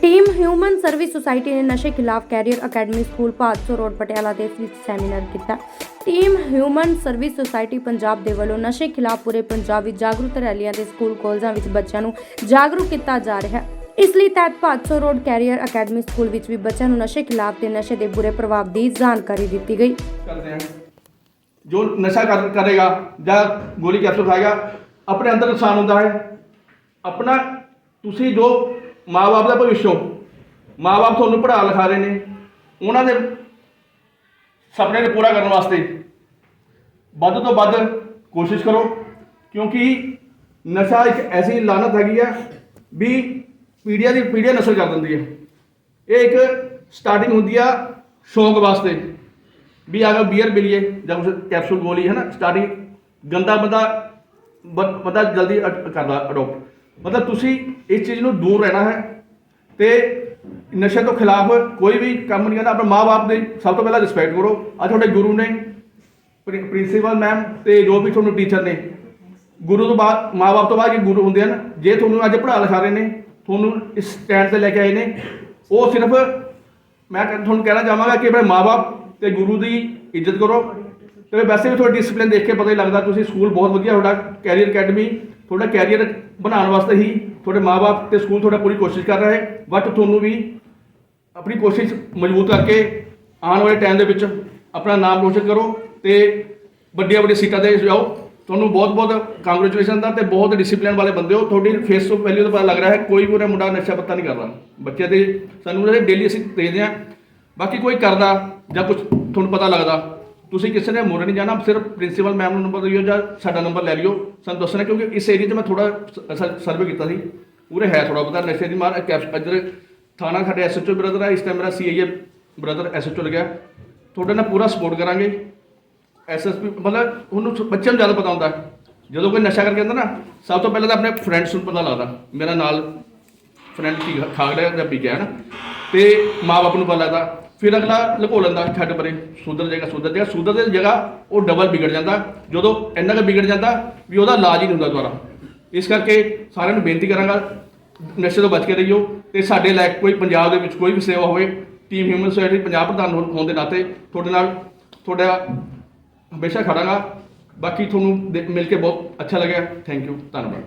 Team human service society ਨੇ ਨਸ਼ੇ ਖਿਲਾਫ career academy school Bhadson road Patiala ਦੇ ਵਿੱਚ ਸੈਮੀਨਾਰ ਕੀਤਾ। Team human service society Punjab ਦੇ ਵੱਲੋਂ ਨਸ਼ੇ ਖਿਲਾਫ ਪੂਰੇ ਪੰਜਾਬ ਵਿੱਚ ਜਾਗਰੂਕ ਰੈਲੀਆਂ ਤੇ ਸਕੂਲ ਕਾਲਜਾਂ ਵਿੱਚ ਬੱਚਿਆਂ ਨੂੰ ਜਾਗਰੂਕ ਕੀਤਾ ਜਾ ਰਿਹਾ ਇਸ ਲਈ ਤਹਿਤ Bhadson road career academy school ਵਿੱਚ ਵੀ ਬੱਚਿਆਂ ਨੂੰ ਨਸ਼ੇ ਖਿਲਾਫ ਤੇ ਨਸ਼ੇ ਦੇ ਬੁਰੇ ਪ੍ਰਭਾਵ ਦੀ ਜਾਣਕਾਰੀ ਦਿੱਤੀ ਗਈ। ਜੋ ਨਸ਼ਾ ਕਰੇਗਾ ਜਾਂ ਗੋਲੀ ਕੈਪਸੂਲ ਖਾਏਗਾ, ਆਪਣੇ ਅੰਦਰ ਨੁਕਸਾਨ ਹੁੰਦਾ ਹੈ। ਆਪਣਾ ਤੁਸੀਂ ਜੋ ਮਾਪੇ ਦਾ ਭਵਿੱਖ ਹੋ ਮਾਪੇ ਤੁਹਾਨੂੰ ਪੜ੍ਹਾ ਲਿਖਾ ਰਹੇ ਨੇ। ਉਹਨਾਂ ਦੇ ਸੁਪਨੇ ਨੂੰ ਪੂਰਾ ਕਰਨ ਵਾਸਤੇ ਵੱਧ ਤੋਂ ਵੱਧ ਕੋਸ਼ਿਸ਼ ਕਰੋ, ਕਿਉਂਕਿ ਨਸ਼ਾ ਇੱਕ ਐਸੀ ਲਾਨਤ ਹੈਗੀ ਆ ਵੀ ਪੀੜੀਆਂ ਦੀ ਪੀੜ੍ਹੀਆਂ ਨਸਲ ਕਰ ਦਿੰਦੀ ਹੈ ਇਹ ਇੱਕ ਸਟਾਰਟਿੰਗ ਹੁੰਦੀ ਆ ਸ਼ੌਂਕ ਵਾਸਤੇ। ਵੀ ਅਗਰ ਬੀਅਰ ਮਿਲੀਏ, ਜਾਂ ਕੁਛ ਕੈਪਸੂਲ ਗੋਲੀ ਹੈ ਨਾ ਸਟਾਰਟਿੰਗ ਗੰਦਾ ਬੰਦਾ ਬ- ਬੰਦਾ ਜਲਦੀ ਅਡ- ਕਰਦਾ ਅਡੋਪਟ ਮਤਲਬ ਤੁਸੀਂ ਇਸ ਚੀਜ਼ ਨੂੰ ਦੂਰ ਰਹਿਣਾ ਹੈ ਤੇ ਨਸ਼ੇ ਤੋਂ ਖਿਲਾਫ ਕੋਈ ਵੀ ਕੰਮ ਨਹੀਂ ਕਰਨਾ, ਆਪਣੇ ਮਾਪੇ ਦੀ ਸਭ ਤੋਂ ਪਹਿਲਾਂ ਰਿਸਪੈਕਟ ਕਰੋ। ਆ ਤੁਹਾਡੇ ਗੁਰੂ ਨੇ ਪ੍ਰਿੰਸੀਪਲ ਮੈਮ ਤੇ ਜੋ ਵੀ ਤੁਹਾਨੂੰ ਟੀਚਰ ਨੇ, ਗੁਰੂ ਤੋਂ ਬਾਅਦ ਮਾਪੇ ਤੋਂ ਬਾਅਦ ਕੀ ਗੁਰੂ ਹੁੰਦੇ ਹਨ, ਜੇ ਤੁਹਾਨੂੰ ਅੱਜ ਪੜ੍ਹਾ ਲਿਖਾ ਰਹੇ ਨੇ, ਤੁਹਾਨੂੰ ਇਸ ਸਟੈਂਡ ਤੇ ਲੈ ਕੇ ਆਏ ਨੇ, ਉਹ ਸਿਰਫ ਮੈਂ ਕਹਿ- ਤੁਹਾਨੂੰ ਕਹਿਣਾ ਚਾਹਾਂਗਾ ਕਿ ਆਪਣੇ ਮਾਪੇ ਤੇ ਗੁਰੂ ਦੀ ਇੱਜ਼ਤ ਕਰੋ। ਤੇ ਵੈਸੇ ਵੀ ਤੁਹਾਡੀ ਡਿਸਪਲਿਨ ਦੇਖ ਕੇ ਪਤਾ ਹੀ ਲੱਗਦਾ, ਤੁਸੀਂ ਸਕੂਲ ਬਹੁਤ ਵਧੀਆ, ਤੁਹਾਡਾ ਕੈਰੀਅਰ ਅਕੈਡਮੀ ਤੁਹਾਡਾ ਕੈਰੀਅਰ ਬਣਾਉਣ ਵਾਸਤੇ ਹੀ ਤੁਹਾਡੇ ਮਾਪੇ ਤੇ ਸਕੂਲ ਤੁਹਾਡਾ ਪੂਰੀ ਕੋਸ਼ਿਸ਼ ਕਰ ਰਿਹਾ ਹੈ ਬਟ ਤੁਹਾਨੂੰ ਵੀ ਆਪਣੀ ਕੋਸ਼ਿਸ਼ ਮਜ਼ਬੂਤ ਕਰਕੇ ਆਉਣ ਵਾਲੇ ਟਾਈਮ ਦੇ ਵਿੱਚ ਆਪਣਾ ਨਾਮ ਰੋਸ਼ਨ ਕਰੋ ਤੇ ਵੱਡੀਆਂ ਵੱਡੀਆਂ ਸੀਟਾਂ ਤੇ ਜਾਓ। ਤੁਹਾਨੂੰ ਬਹੁਤ ਬਹੁਤ ਕੰਗ੍ਰੈਚੁਲੇਸ਼ਨ ਦਾ ਤੇ ਬਹੁਤ ਡਿਸਪਲਿਨ ਵਾਲੇ ਬੰਦੇ ਹੋ। ਤੁਹਾਡੀ ਫੇਸ ਤੋਂ ਵੈਲਿਊ ਦਾ ਪਤਾ ਲੱਗ ਰਿਹਾ ਹੈ, ਕੋਈ ਵੀ ਉਰੇ ਮੁੰਡਾ ਨਸ਼ਾ ਪੱਤਾ ਨਹੀਂ ਕਰਦਾ। ਬੱਚੇ ਦੇ ਸਾਨੂੰ ਡੇਲੀ ਅਸੀਂ ਦੇਖਦੇ ਹਾਂ। ਬਾਕੀ ਕੋਈ ਕਰਦਾ ਜਾਂ ਕੁਝ ਤੁਹਾਨੂੰ ਪਤਾ ਲੱਗਦਾ ਤੁਸੀਂ ਕਿਸੇ ਨੇ ਮੁਰੇ ਨਹੀਂ ਜਾਣਾ, ਸਿਰਫ ਪ੍ਰਿੰਸੀਪਲ ਮੈਮ ਨੂੰ ਨੰਬਰ ਦਿਓ ਜਾਂ ਸਾਡਾ ਨੰਬਰ ਲੈ ਲਿਓ। ਸਾਨੂੰ ਦੱਸਣਾ ਕਿਉਂਕਿ ਇਸ ਏਰੀਆ 'ਚ ਮੈਂ ਥੋੜਾ ਸਰਵੇ ਕੀਤਾ ਸੀ। ਉਰੇ ਹੈ ਥੋੜਾ ਬਹੁਤਾ ਨਸ਼ੇ ਦੀ ਮਾਰ। ਕੈਪ ਇੱਧਰ ਥਾਣਾ ਸਾਡੇ ਐਸਐਚਓ ਬ੍ਰਦਰ ਆ, ਇਸ ਟਾਈਮ ਮੇਰਾ ਸੀਆਈਏ ਬ੍ਰਦਰ ਐਸਐਚਓ ਲੱਗਿਆ। ਤੁਹਾਡੇ ਨਾਲ ਪੂਰਾ ਸਪੋਰਟ ਕਰਾਂਗੇ। ਐਸਐਸਪੀ ਮਤਲਬ ਉਹਨੂੰ ਬੱਚਿਆਂ ਨੂੰ ਜ਼ਿਆਦਾ ਪਤਾ ਹੁੰਦਾ। ਜਦੋਂ ਕੋਈ ਨਸ਼ਾ ਕਰਕੇ ਆਉਂਦਾ ਨਾ, ਸਭ ਤੋਂ ਪਹਿਲਾਂ ਤਾਂ ਆਪਣੇ ਫਰੈਂਡਸ ਨੂੰ ਪਤਾ ਲੱਗਦਾ। ਮੇਰਾ ਨਾਲ ਫਰੈਂਡ ਕੀ ਖਾ ਲਿਆ ਜਾਂ ਪੀ ਗਿਆ ਹੈ ਨਾ। ਤੇ ਮਾਪੇ ਨੂੰ ਪਤਾ ਲੱਗਦਾ। ਫਿਰ ਅਗਲਾ ਲਕੋ ਲੈਂਦਾ ਛੱਡ ਪਰੇ ਸੁਧਰ ਜਾਏਗਾ ਸੁਧਰ ਜਾਏਗਾ ਸੁਧਰ ਦੀ ਜਗ੍ਹਾ ਉਹ ਡਬਲ ਵਿਗੜ ਜਾਂਦਾ, ਜਦੋਂ ਇੰਨਾ ਕੁ ਵਿਗੜ ਜਾਂਦਾ ਵੀ ਉਹਦਾ ਇਲਾਜ ਹੀ ਨਹੀਂ ਹੁੰਦਾ ਦੁਬਾਰਾ। ਇਸ ਕਰਕੇ ਸਾਰਿਆਂ ਨੂੰ ਬੇਨਤੀ ਕਰਾਂਗਾ, ਨਸ਼ੇ ਤੋਂ ਬਚ ਕੇ ਰਹੀਓ ਤੇ ਸਾਡੇ ਲਾਇਕ ਕੋਈ ਪੰਜਾਬ ਦੇ ਵਿੱਚ ਕੋਈ ਵੀ ਸੇਵਾ ਹੋਵੇ ਟੀਮ ਹਿਊਮਨ ਸੋਸਾਇਟੀ ਪੰਜਾਬ ਪ੍ਰਧਾਨ ਹੋਣ ਹੋਣ ਦੇ ਨਾਤੇ ਤੁਹਾਡੇ ਨਾਲ ਤੁਹਾਡਾ ਹਮੇਸ਼ਾ ਖੜਾਂਗਾ। ਬਾਕੀ ਤੁਹਾਨੂੰ ਦੇ- ਮਿਲ ਕੇ ਬਹੁਤ ਅੱਛਾ ਲੱਗਿਆ। ਥੈਂਕ ਯੂ ਧੰਨਵਾਦ।